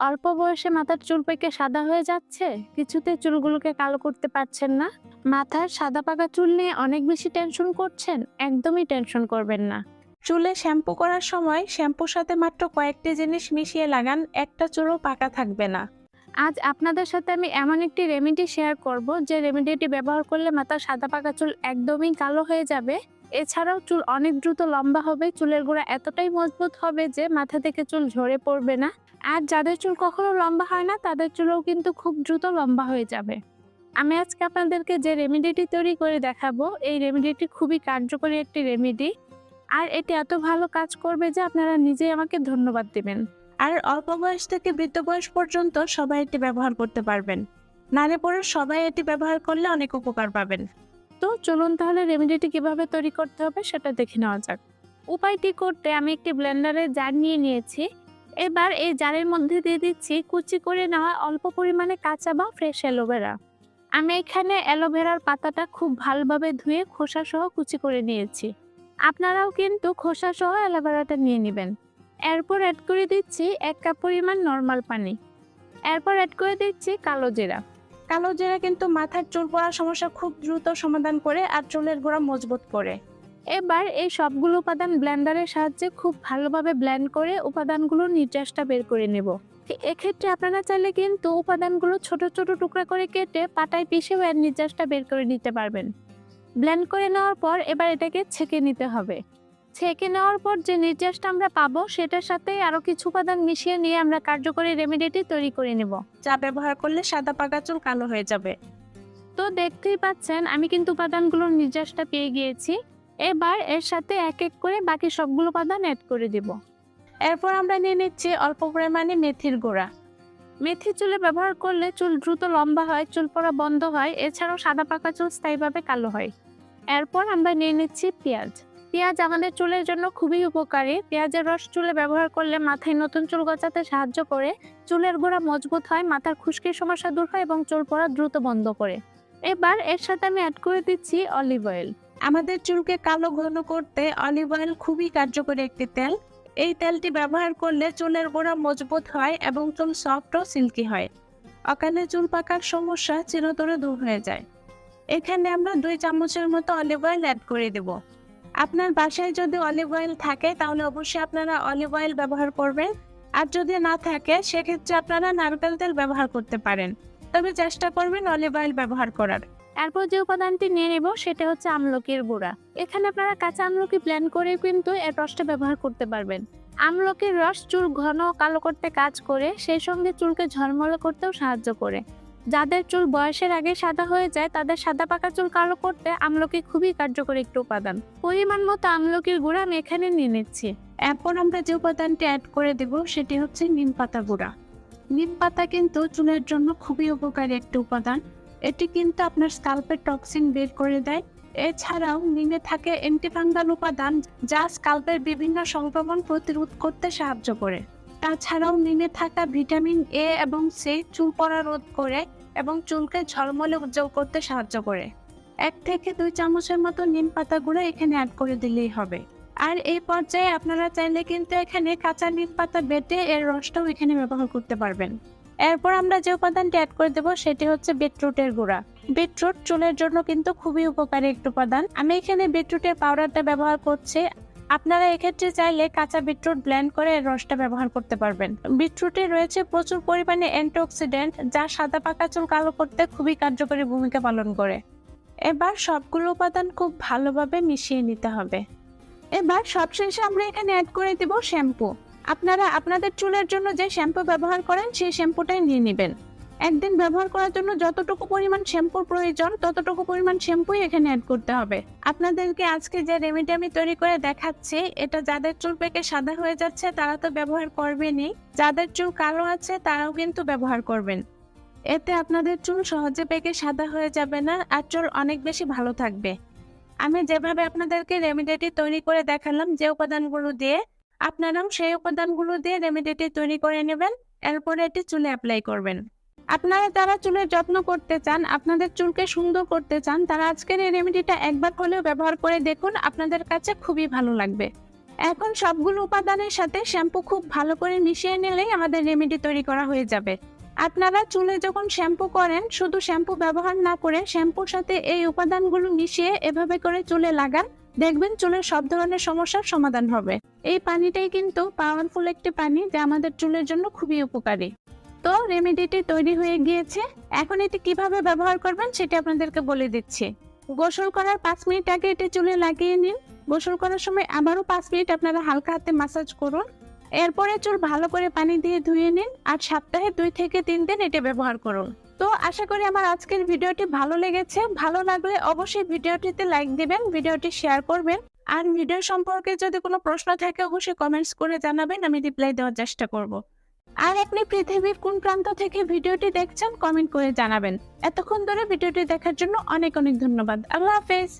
অল্প বয়সে মাথার চুল পেকে সাদা হয়ে যাচ্ছে? কিছুতে চুলগুলোকে কালো করতে পারছেন না। মাথার সাদা পাকা চুল নিয়ে অনেক বেশি টেনশন করছেন? একদমই টেনশন করবেন না। চুলে শ্যাম্পু করার সময় শ্যাম্পুর সাথে মাত্র কয়েকটি জিনিস মিশিয়ে লাগান একটা চুলও পাকা থাকবে না। আজ আপনাদের সাথে আমি এমন একটি রেমেডি শেয়ার করব যে রেমেডিটি ব্যবহার করলে মাথার সাদা পাকা চুল একদমই কালো হয়ে যাবে। এছাড়াও চুল অনেক দ্রুত লম্বা হবে, চুলের গোড়া এতটাই মজবুত হবে যে মাথা থেকে চুল ঝরে পড়বে না। আর যাদের চুল কখনো লম্বা হয় না, তাদের চুলও কিন্তু খুব দ্রুত লম্বা হয়ে যাবে। আমি আজকে আপনাদেরকে যে রেমেডিটি তৈরি করে দেখাবো, এই রেমেডিটি খুবই কার্যকরী একটি রেমেডি। আর এটি এত ভালো কাজ করবে যে আপনারা নিজেই আমাকে ধন্যবাদ দেবেন। আর অল্প বয়স থেকে বৃদ্ধ বয়স পর্যন্ত সবাই এটি ব্যবহার করতে পারবেন। নারী পুরুষ সবাই এটি ব্যবহার করলে অনেক উপকার পাবেন। তো চলুন তাহলে রেমেডিটি কীভাবে তৈরি করতে হবে সেটা দেখে নেওয়া যাক। উপায়টি করতে আমি একটি ব্লেন্ডারে জার নিয়ে নিয়েছি। এবার এই জারের মধ্যে দিয়ে দিচ্ছি কুচি করে নেওয়া অল্প পরিমাণে কাঁচা বা ফ্রেশ অ্যালোভেরা আমি এখানে অ্যালোভেরার পাতাটা খুব ভালোভাবে ধুয়ে খোসা সহ কুচি করে নিয়েছি। আপনারাও কিন্তু খোসা সহ অ্যালোভেরাটা নিয়ে নেবেন। এরপর অ্যাড করে দিচ্ছি এক কাপ পরিমাণ নর্মাল পানি। এরপর অ্যাড করে দিচ্ছি কালো জিরা। কালো জিরা কিন্তু মাথার চুল পড়ার সমস্যা খুব দ্রুত সমাধান করে আর চুলের গোড়া মজবুত করে। এবার এই সবগুলো উপাদান ব্লেন্ডারের সাহায্যে খুব ভালোভাবে ব্লেন্ড করে উপাদানগুলোর নির্যাসটা বের করে নেব। এক্ষেত্রে আপনারা চাইলে কিন্তু উপাদানগুলো ছোট ছোট টুকরা করে কেটে পাটায় পিষেও এর নির্যাসটা বের করে নিতে পারবেন। ব্লেন্ড করে নেওয়ার পর এবার এটাকে ছেঁকে নিতে হবে। ছেঁকে নেওয়ার পর যে নির্যাসটা আমরা পাবো সেটার সাথে আরও কিছু উপাদান মিশিয়ে নিয়ে আমরা কার্যকরী রেমেডিটি তৈরি করে নেব। যা ব্যবহার করলে সাদা পাকা চুল কালো হয়ে যাবে। তো দেখতেই পাচ্ছেন আমি কিন্তু উপাদানগুলোর নির্যাসটা পেয়ে গিয়েছি। এবার এর সাথে এক এক করে বাকি সবগুলো উপাদান অ্যাড করে দিব। এরপর আমরা নিয়ে নিচ্ছি অল্প পরিমাণে মেথির গুঁড়া। মেথি চুলে ব্যবহার করলে চুল দ্রুত লম্বা হয় চুল পড়া বন্ধ হয় এছাড়াও সাদা পাকা চুল স্থায়ীভাবে কালো হয়। এরপর আমরা নিয়ে নিচ্ছি পেঁয়াজ। পেঁয়াজ আমাদের চুলের জন্য খুবই উপকারী। পেঁয়াজের রস চুলে ব্যবহার করলে মাথায় নতুন চুল গজাতে সাহায্য করে। চুলের গোড়া মজবুত হয়, মাথার খুশকির সমস্যা দূর হয় এবং চুল পড়া দ্রুত বন্ধ করে। এবার এর সাথে আমি অ্যাড করে দিচ্ছি অলিভ অয়েল আমাদের চুলকে কালো ঘন করতে অলিভ অয়েল খুবই কার্যকরী একটি তেল। এই তেলটি ব্যবহার করলে চুলের গোড়া মজবুত হয় এবং চুল সফট ও সিল্কি হয়। অকালে চুল পাকার সমস্যা চিরতরে দূর হয়ে যায়। এখানে আমরা দুই চামচের মতো অলিভ অয়েল অ্যাড করে দেব। আপনার বাসায় যদি অলিভ অয়েল থাকে, তাহলে অবশ্যই আপনারা অলিভ অয়েল ব্যবহার করবেন। আর যদি না থাকে, সেক্ষেত্রে আপনারা নারকেল তেল ব্যবহার করতে পারেন। তবে চেষ্টা করবেন অলিভ অয়েল ব্যবহার করার। এরপর যে উপাদানটি নিয়ে নেব, সেটা হচ্ছে আমলকির গুঁড়া। এখানে আপনারা কাঁচা আমলকি প্ল্যান করে কিন্তু এর রসটা ব্যবহার করতে পারবেন। আমলকির রস চুল ঘন কালো করতে কাজ করে, সেই সঙ্গে চুলকে ঝলমলে করতেও সাহায্য করে। যাদের চুল বয়সের আগে সাদা হয়ে যায়, তাদের সাদা পাকা চুল কালো করতে আমলকি খুবই কার্যকরী একটি উপাদান। পরিমাণ মতো আমলকির গুঁড়া আমি এখানে নিয়ে নিচ্ছি। এরপর আমরা যে উপাদানটি অ্যাড করে দেব, সেটি হচ্ছে নিম পাতা গুঁড়া। নিম পাতা কিন্তু চুলের জন্য খুবই উপকারী একটি উপাদান। এটি কিন্তু আপনার স্কাল্পের টক্সিন বের করে দেয়। এছাড়াও নিমে থাকে অ্যান্টিফাঙ্গাল উপাদান, যা স্কাল্পের বিভিন্ন সংক্রমণ প্রতিরোধ করতে সাহায্য করে। তাছাড়াও নিমে থাকা ভিটামিন এ এবং সি চুল পড়া রোধ করে এবং চুলকে ঝলমলে উজ্জ্বল করতে সাহায্য করে। এক থেকে দুই চামচের মতো নিম পাতা গুঁড়ো এখানে অ্যাড করে দিলেই হবে। আর এই পর্যায়ে আপনারা চাইলে কিন্তু এখানে কাঁচা নিম পাতা বেটে এর রসটাও এখানে ব্যবহার করতে পারবেন। এরপর আমরা যে উপাদানটি অ্যাড করে দেবো সেটি হচ্ছে বিটরুটের গুঁড়া। বিটরুট চুলের জন্য কিন্তু খুবই উপকারী একটি উপাদান। আমি এখানে বিটরুটের পাউডারটা ব্যবহার করছি। আপনারা এক্ষেত্রে চাইলে কাঁচা বিটরুট ব্লেন্ড করে এর রসটা ব্যবহার করতে পারবেন। বিটরুটে রয়েছে প্রচুর পরিমাণে অ্যান্টিঅক্সিডেন্ট যা সাদা পাকা চুল কালো করতে খুবই কার্যকরী ভূমিকা পালন করে। এবার সবগুলো উপাদান খুব ভালোভাবে মিশিয়ে নিতে হবে। এবার সবশেষে আমরা এখানে অ্যাড করে দেব শ্যাম্পু আপনারা আপনাদের চুলের জন্য যে শ্যাম্পু ব্যবহার করেন সেই শ্যাম্পুটাই নিয়ে নেবেন। একদিন ব্যবহার করার জন্য যতটুকু পরিমাণ শ্যাম্পুর প্রয়োজন, ততটুকু পরিমাণ শ্যাম্পুই এখানে অ্যাড করতে হবে। আপনাদেরকে আজকে যে রেমেডি আমি তৈরি করে দেখাচ্ছি, এটা যাদের চুল পেকে সাদা হয়ে যাচ্ছে, তারা তো ব্যবহার করবেনই। যাদের চুল কালো আছে, তারাও কিন্তু ব্যবহার করবেন। এতে আপনাদের চুল সহজে পেকে সাদা হয়ে যাবে না, আর চুল অনেক বেশি ভালো থাকবে। আমি যেভাবে আপনাদেরকে রেমেডিটি তৈরি করে দেখালাম, যে উপাদানগুলো দিয়ে, আপনারাও সেই উপাদানগুলো দিয়ে রেমেডিটি তৈরি করে নেবেন, এরপরে এটি চুলে অ্যাপ্লাই করবেন। আপনারা যারা চুলের যত্ন করতে চান, আপনাদের চুলকে সুন্দর করতে চান, তারা আজকের এই রেমেডিটা একবার হলেও ব্যবহার করে দেখুন, আপনাদের কাছে খুবই ভালো লাগবে। এখন সবগুলো উপাদানের সাথে শ্যাম্পু খুব ভালো করে মিশিয়ে নিলেই আমাদের রেমেডি তৈরি করা হয়ে যাবে। আপনারা চুলে যখন শ্যাম্পু করেন, শুধু শ্যাম্পু ব্যবহার না করে শ্যাম্পুর সাথে এই উপাদানগুলো মিশিয়ে এভাবে করে চুলে লাগান, দেখবেন চুলের সব ধরনের সমস্যার সমাধান হবে। এই পানিটাই কিন্তু পাওয়ারফুল একটি পানি যা আমাদের চুলের জন্য খুবই উপকারী। তো রেমেডিটি তৈরি হয়ে গিয়েছে। এখন এটি কীভাবে ব্যবহার করবেন সেটা আপনাদেরকে বলে দিচ্ছি। গোসল করার পাঁচ মিনিট আগে এটি চুলে লাগিয়ে নিন। গোসল করার সময় আবারও পাঁচ মিনিট আপনারা হালকা হাতে মাসাজ করুন। এরপরে চুল ভালো করে পানি দিয়ে ধুয়ে নিন আর সপ্তাহে দুই থেকে তিন দিন এটি ব্যবহার করুন। তো আশা করি আমার আজকের ভিডিওটি ভালো লেগেছে। ভালো লাগলে অবশ্যই ভিডিওটিতে লাইক দিবেন, ভিডিওটি শেয়ার করবেন। আর ভিডিও সম্পর্কে যদি কোনো প্রশ্ন থাকে, অবশ্যই কমেন্টস করে জানাবেন, আমি রিপ্লাই দেওয়ার চেষ্টা করব। আর আপনি পৃথিবীর কোন প্রান্ত থেকে ভিডিওটি দেখছেন কমেন্ট করে জানাবেন। এতক্ষণ ধরে ভিডিওটি দেখার জন্য অনেক অনেক ধন্যবাদ। আল্লাহ হাফেজ।